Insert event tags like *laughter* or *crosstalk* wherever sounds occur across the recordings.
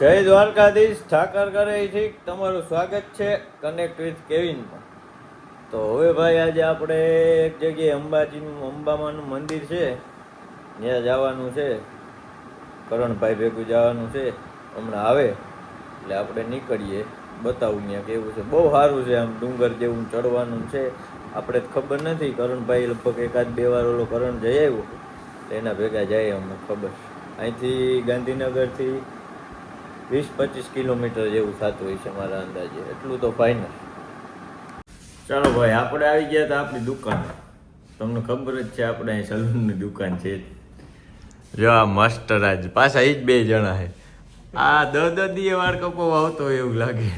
જય દ્વારકાધીશ, ઠાકર કરે છે તમારું સ્વાગત છે કનેક્ટ વિથ કેવિનમાં. તો હવે ભાઈ આજે આપણે એક જગ્યાએ અંબાજીનું, અંબામાનું મંદિર છે. ત્યાં જવાનું છે. કરણભાઈ ભેગું જવાનું છે. હમણાં આવે. એટલે આપણે નીકળીએ. બતાવું ત્યાં કેવું છે. બહુ સારું છે આમ ડુંગર જેવું ચડવાનું છે. આપણે ખબર નથી. કરણભાઈ લગભગ એકાદ બે વાર ઓલો કરણ જઈ આવ્યો. એના ભેગા જાય અમને ખબર. અહીંથી ગાંધીનગરથી વીસ પચીસ કિલોમીટર જેવું થતું હોય છે મારા અંદાજે. એટલું તો ફાઇનલ ચાલો ભાઈ, આપણે આવી ગયા હતા આપણી દુકાન. તમને ખબર જ છે, આપણે અહીં સલૂનની દુકાન છે. જો આ માસ્ટર આજ, પાછા એ જ બે જણા છે. આ દ દ દીએ વાળ કપો આવતો એવું લાગે.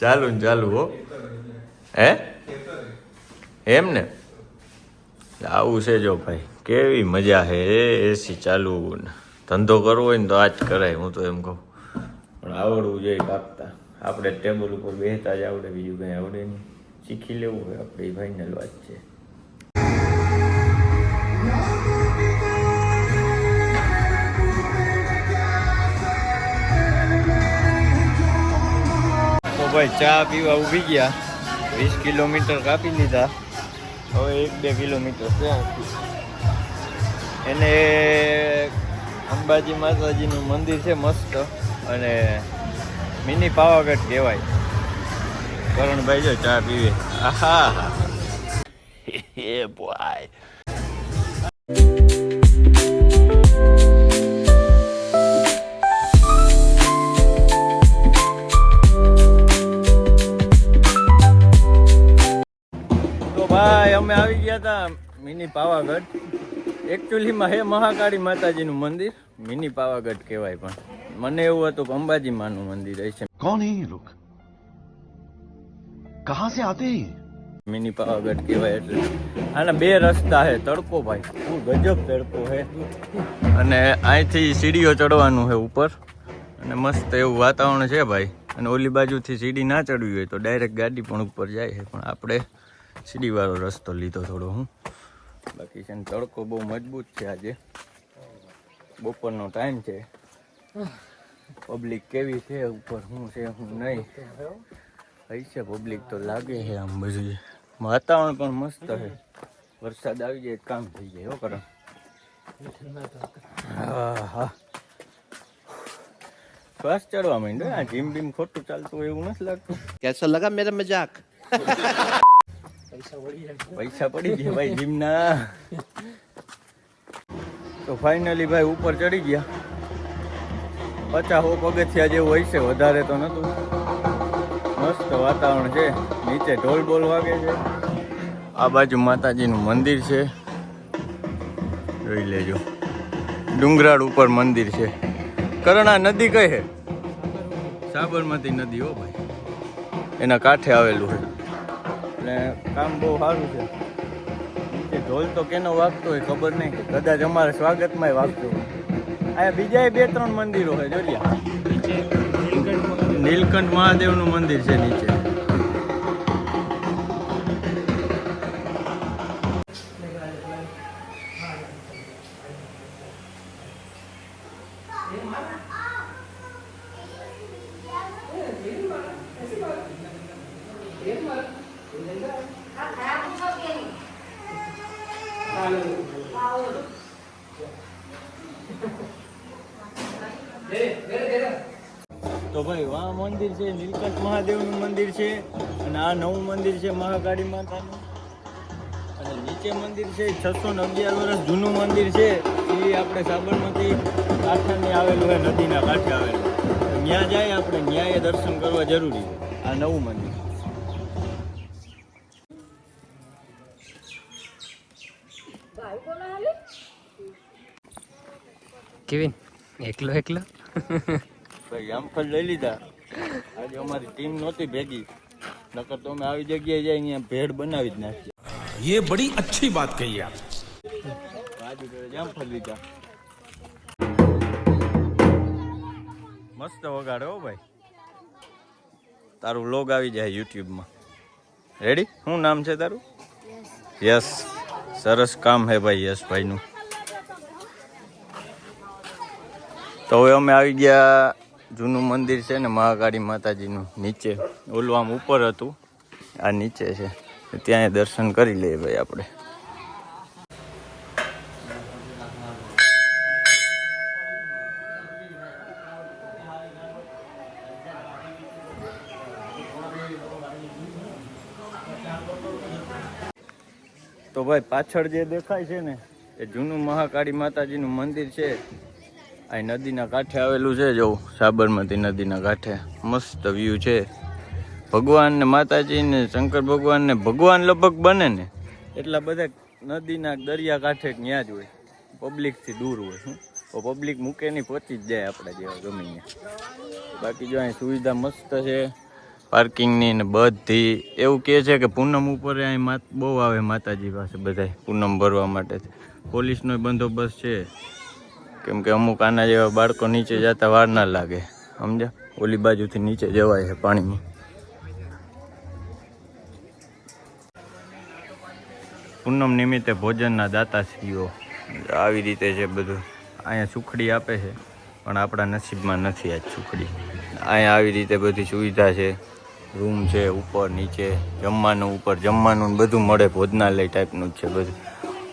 ચાલુ ને ચાલુ હો. હે? એમ ને? આવું છે જો ભાઈ. કેવી મજા છે એસી ચાલુ ધંધો કરવો હોય ને તો આ જ કરાય, હું તો એમ કહું. પણ આવડવું જોઈએ કાપતા. આપણે ટેબલ ઉપર બેસતા જ આવડે, બીજું કંઈ આવડે નહીં. શીખી લેવું હોય આપણે ફાઇનલ વાત છે. તો ભાઈ, ચા પીવા ઊભી ગયા. વીસ કિલોમીટર કાપી લીધા હવે એક બે કિલોમીટર છે એને અંબાજી માતાજીનું મંદિર છે મસ્ત અને મિની પાવાગઢ કહેવાય. કરણભાઈ જો ચા પીવે. આહા *laughs* એ બોય તો ભાઈ અમે આવી ગયા હતા મિની પાવાગઢ. એકચ્યુઅલીમાં હે મહાકાળી માતાજીનું મંદિર. મિની પાવાગઢ કહેવાય પણ. મને એવું હતું કે અંબાજી માનું મંદિર છે કોણ હે લોક કહા સે આતે મિની પાવાગઢ કહેવાય એટલે. આના બે રસ્તા હે. તડકો ભાઈ. હું ગજબ તડકો હે. અને અહીંથી સીડીઓ ચડવાનું હે ઉપર. અને મસ્ત એવું વાતાવરણ છે ભાઈ. અને ઓલી બાજુથી સીડી ના ચડવી હોય તો ડાયરેક્ટ ગાડી પણ ઉપર જાય છે પણ આપણે સીડીવાળો રસ્તો લીધો થોડો હું. બાકી છે ને તડકો બહુ મજબૂત છે આજે. બપોરનો ટાઈમ છે. પબ્લિક કેવી છે, ઉપર હું છે હું નહીં. થઈ છે પબ્લિક તો લાગે છે આમ બધું. વાતાવરણ પણ મસ્ત છે. વરસાદ આવી જાય કામ થઈ જાય, હો કરો હા હા શ્વાસ ચડવા માંડ્યો આ જીમ બીમ ખોટું ચાલતું એવું નથી લાગતું. કેસા લગા મેરા મજાક. *laughs* પૈસા પડી ગયા ભાઈ, જીમના. તો ફાઇનલી ભાઈ ઉપર ચડી ગયા. પચાસો પગથિયા જેવું હોય છે, વધારે તો નતું મસ્ત વાતાવરણ છે, નીચે ઢોલ બોલ વાગે છે. આ બાજુ માતાજીનું મંદિર છે. જોઈ લેજો. ડુંગરાળ ઉપર મંદિર છે. કરણા નદી કઈ છે? સાબરમતી નદી હો ભાઈ. એના કાંઠે આવેલું છે. એટલે કામ બહુ સારું છે. કે ઢોલ તો કેનો વાગતો હોય ખબર નહીં કદાચ અમારે સ્વાગતમાં વાગતો હોય. અહીંયા બીજા બે ત્રણ મંદિરો છે જોડિયા નીલકંઠ મહાદેવનું મંદિર છે નીચે. તો ભાઈ, આ મંદિર છે, નીલકંઠ મહાદેવનું મંદિર છે, અને આ નવું મંદિર છે મહાકાળી માતાનું. અને નીચે મંદિર છે, છસો ને અગિયાર વર્ષ જૂનું મંદિર છે. એ આપણે સાબરમતી કાંઠાને આવેલું હોય નદીના કાંઠે આવેલું. ત્યાં જાય આપણે, ન્યાય દર્શન કરવા જરૂરી છે, આ નવું મંદિર. કેવિન એકલો એકલો? જામફળ લઈ લીધા. આજે અમારી ટીમ નહોતી ભેગી. નકર તો અમે આવી જગ્યાએ જઈ અહીંયા ભેડ બનાવી જ નાખીએ. યે બડી અચ્છી વાત કહી આપ. આજે જામફળ લીધા. મસ્ત વગાડે હો ભાઈ. તારું વ્લોગ આવી જાય યુટ્યુબમાં રેડી શું નામ છે તારું? યસ સરસ કામ હે ભાઈ યશભાઈનું. તો હવે અમે આવી ગયા જૂનું મંદિર છે ને મહાકાળી માતાજીનું, નીચે. ઓલું આમ ઉપર હતું. આ નીચે છે. ત્યાં દર્શન કરી લઈએ ભાઈ આપણે. તો ભાઈ પાછળ જે દેખાય છે ને, એ જૂનું મહાકાળી માતાજીનું મંદિર છે. આ નદીના કાંઠે આવેલું છે જો, સાબરમતી નદીના કાંઠે. મસ્ત વ્યૂ છે. ભગવાન ને માતાજી શંકર ભગવાન ને ભગવાન લગભગ બને ને. એટલા બધા નદીના દરિયા કાંઠે ત્યાં જ હોય. પબ્લિકથી દૂર હોય શું તો પબ્લિક મૂકે નહીં, પહોંચી જ જાય આપણા જેવા ગમે બાકી જો અહીં સુવિધા મસ્ત છે. પાર્કિંગની ને બધી. એવું કહે છે કે પૂનમ ઉપર અહીં બહુ આવે માતાજી પાસે બધાય, પૂનમ ભરવા માટે. પોલીસનો બંદોબસ્ત છે. કેમ કે અમુક આના જેવા બાળકો નીચે જતા વાર ના લાગે. સમજ્યા? ઓલી બાજુથી નીચે જવાય છે પાણીમાં પૂનમ નિમિત્તે ભોજનના દાતાશ્રીઓ આવી રીતે છે બધું. અહીંયા સુખડી આપે છે, પણ આપણા નસીબમાં નથી આ સુખડી. અહીંયા આવી રીતે બધી સુવિધા છે. રૂમ છે, ઉપર, નીચે, જમવાનું, ઉપર, જમવાનું બધું મળે, ભોજનાલય ટાઈપનું જ છે બધું.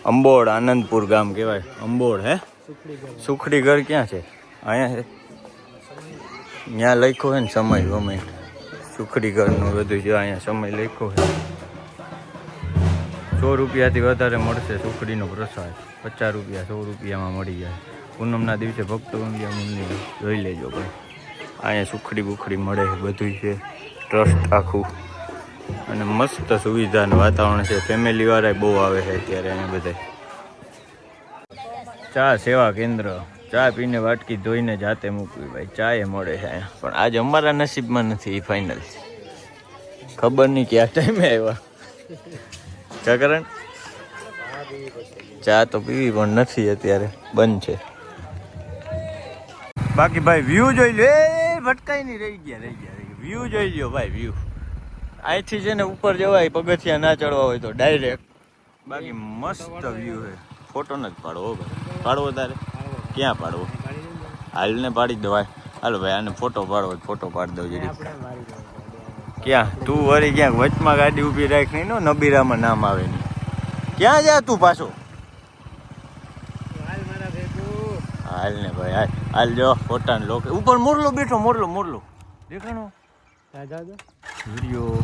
અંબોડ આનંદપુર ગામ કહેવાય. અંબોડ હે? સુખડી ઘર ક્યાં છે? અહીંયા ત્યાં લખ્યો હોય ને સમય, ગમે. સુખડી ઘરનું બધું છે, અહીંયા સમય લખ્યો હોય. સો રૂપિયાથી વધારે મળશે સુખડીનો પ્રસાદ. પચાસ રૂપિયા સો રૂપિયામાં મળી જાય. પૂનમના દિવસે ભક્તો જોઈ લેજો ભાઈ. અહીંયા સુખડી બુખડી મળે બધું છે. ટ્રસ્ટ આખું. અને મસ્ત સુવિધાનું વાતાવરણ છે. ફેમિલી વાળા બહુ આવે છે અત્યારે અહીંયા બધા. ચા સેવા કેન્દ્ર. ચા પીને વાટકી ધોઈને જાતે મૂકવી ભાઈ. ચા એ મળે છે અહીંયા. પણ આજે અમારા નસીબમાં નથી એ ફાઇનલ ખબર નહીં ક્યાં ટાઈમે આવ્યા. ચા કરણ ચા તો પીવી પણ નથી અત્યારે. બંધ છે. બાકી ભાઈ વ્યૂ જોઈ લે ભટકાઈ નહીં. રહી ગયા રહી ગયા. વ્યૂ જોઈ લ્યો ભાઈ વ્યૂ અહીંથી છે ને ઉપર જવાય, પગથિયા ના ચડવા હોય તો ડાયરેક્ટ બાકી મસ્ત વ્યૂ છે. ફોટો જ પાડવો ભાઈ. પાડવો તારે? ક્યાં પાડવો? હાલને પાડી દેવાય. હાલો ભાઈ, આને ફોટો પાડવો ફોટો પાડી દઉં જરી ક્યાં? તું વળી ક્યાંક વચમાં ગાડી ઊભી રાખ નહીં નો નબીરામાં નામ આવે નહીં. ક્યાં જા તું પાછો? હાલ ને ભાઈ, હાલ. હાલ જો ફોટા ને લોકો ઉપર મોરલો બેઠો, મોરલો મોરલો. દેખાણો? વિડીયો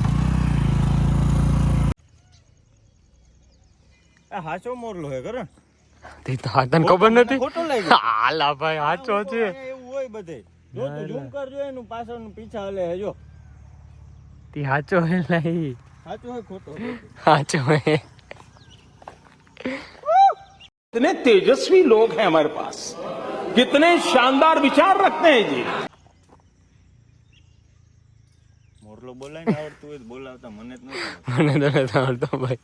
આ હાચો મોરલો હે કરે તે તો આ તને ખબર નથી ખોટો લાગ્યો હાલા ભાઈ સાચો છે એવું હોય બધે જો તું ઝૂમ કરજો એનું પાછળનું પીછા હલે હે જો તે સાચો હે નહીં સાચું હે ખોટો સાચો હે कितने तेजस्वी लोग हैं हमारे पास कितने शानदार विचार रखते हैं जी મોરલો બોલાય આવડતું હોય તો બોલાવતા મને જ નથી મને તો નથી આવડતો ભાઈ.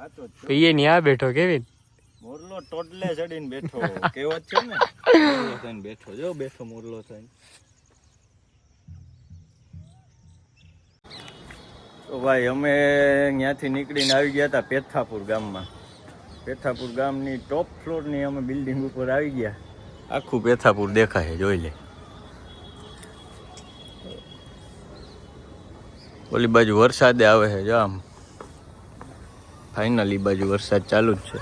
જ છે. પીએ ની આ બેઠો કેવીન? મોરલો ટોટલે ચડીને બેઠો. કહેવત છે ને? મોરલો થઈને બેઠો. જો બેઠો મોરલો થઈને. તો ભાઈ અમે ત્યાંથી નીકળીને આવી ગયા હતા પેથાપુર ગામમાં. પેથાપુર ગામની ટોપ ફ્લોરની અમે બિલ્ડિંગ ઉપર આવી ગયા. આખું પેથાપુર દેખાય જોઈ લે. ઓલી બાજુ વરસાદે આવે છે, જો આમ. ફાઇનલી બાજુ વરસાદ ચાલુ જ છે.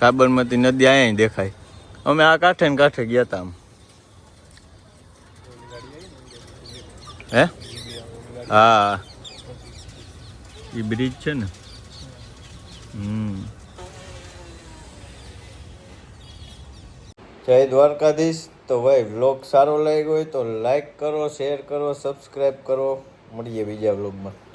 સાબરમતી નદી અહીંયા દેખાય. અમે આ કાંઠે ને કાંઠે ગયા હતા આમ. હે? હા. એ બ્રિજ છે ને. હમ. જય દ્વારકાધીશ. તો ભાઈ વ્લોગ સારો લાગ્યો હોય તો લાઈક કરો શેર કરો સબસ્ક્રાઈબ કરો. મળીએ બીજા વ્લોગમાં.